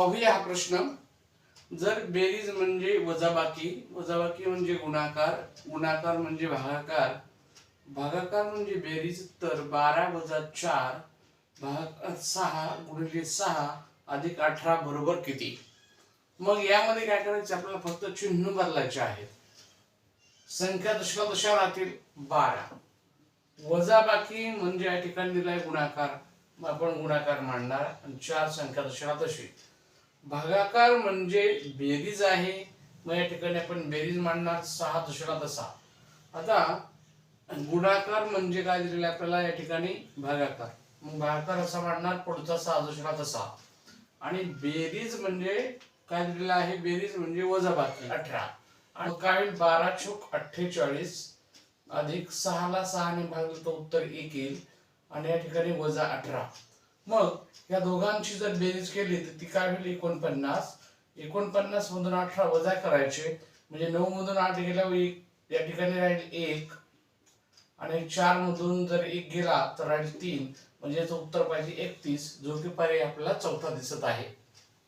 पाहूया हा प्रश्न. जर बेरीज म्हणजे वजाबाकी वजाबाकी म्हणजे गुणाकार गुणाकार म्हणजे भागाकार भागाकार म्हणजे बेरीज तर बारा वजा चार भाग सहा गुणिले सहा अधिक अठरा बरोबर किती? मग यामध्ये काय करायचं? आपल्याला फक्त चिन्ह बदलायचे आहेत. संख्या दशका दशा राहतील बारा. वजाबाकी म्हणजे या ठिकाणी दिलाय गुणाकार. मग आपण गुणाकार मांडणार आणि चार संख्या दशा तशी भागाकार म्हणजे बेरीज आहे. मग या ठिकाणी आपण बेरीज मांडणार सहा दशका दसा. आता गुणाकार म्हणजे काय दिलेलं आपल्याला? या ठिकाणी भागाकार. मग भागाकार असा मांडणार पुढचा सहा दशका तसा आणि बेरीज म्हणजे काय दिलेलं आहे? बेरीज म्हणजे वजाबाकी अठरा. आणि काय होईल? बारा चोक अठ्ठेचाळीस अधिक सहाला सहाने भागलं तर उत्तर एक येईल. आणि या ठिकाणी वजा अठरा. मग या दोघांची जर बेरीज केली तर ती काय होईल एकोणपन्नास. एकोणपन्नास मधून अठरा वजा करायचे. म्हणजे नऊ मधून आठ गेल्यावर एक या ठिकाणी राहील एक. आणि चार मधून जर एक गेला तर राहील तीन. म्हणजे उत्तर पाहिजे एकतीस. जो की पर्याय आपल्याला चौथा दिसत आहे.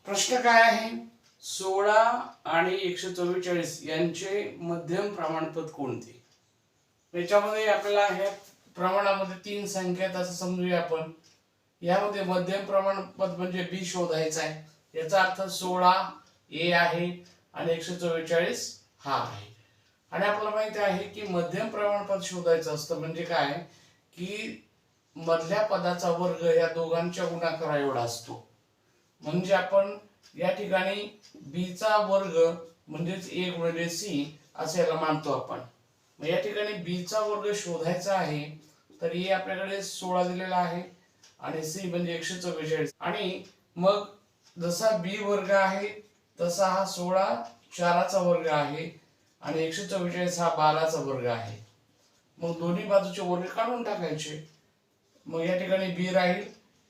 प्रश्न काय आहे? सोळा आणि एकशे चव्वेचाळीस यांचे मध्यम प्रमाणपद कोणते? याच्यामध्ये आपल्याला ह्या प्रमाणामध्ये तीन संख्या आहेत असं समजूया आपण. यामध्ये मध्यम प्रमाणपद म्हणजे बी शोधायचा आहे. याचा अर्थ सोळा ए आहे आणि एकशे चव्वेचाळीस हा आहे. आणि आपल्याला माहिती आहे की मध्यम प्रमाणपद शोधायचं असतं म्हणजे काय? की मधल्या पदाचा वर्ग या दोघांच्या गुणाकारा एवढा असतो. म्हणजे आपण या ठिकाणी बीचा वर्ग म्हणजेच ए गुणिले सी असं याला मानतो आपण. मग या ठिकाणी बीचा वर्ग शोधायचा आहे तर ए आपल्याकडे सोळा दिलेला आहे. आणि सी म्हणजे एकशे चव्वेचाळीस. आणि मग जसा बी वर्ग आहे तसा हा सोळा चाराचा वर्ग आहे आणि एकशे चव्वेचाळीस हा बाराचा वर्ग आहे. मग दोन्ही बाजूचे वर्ग काढून टाकायचे. मग या ठिकाणी बी राहील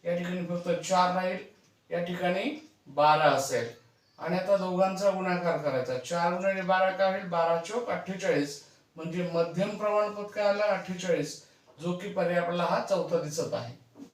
या ठिकाणी फक्त चार राहील या ठिकाणी बारा असेल. आणि आता दोघांचा गुणाकार करायचा. चार गुणाने बारा काय होईल? बारा चौक अठ्ठेचाळीस. म्हणजे मध्यम प्रमाणपत्र काय आला अठ्ठेचाळीस जो की पर्याय आपल्याला हा चौथा दिसत आहे.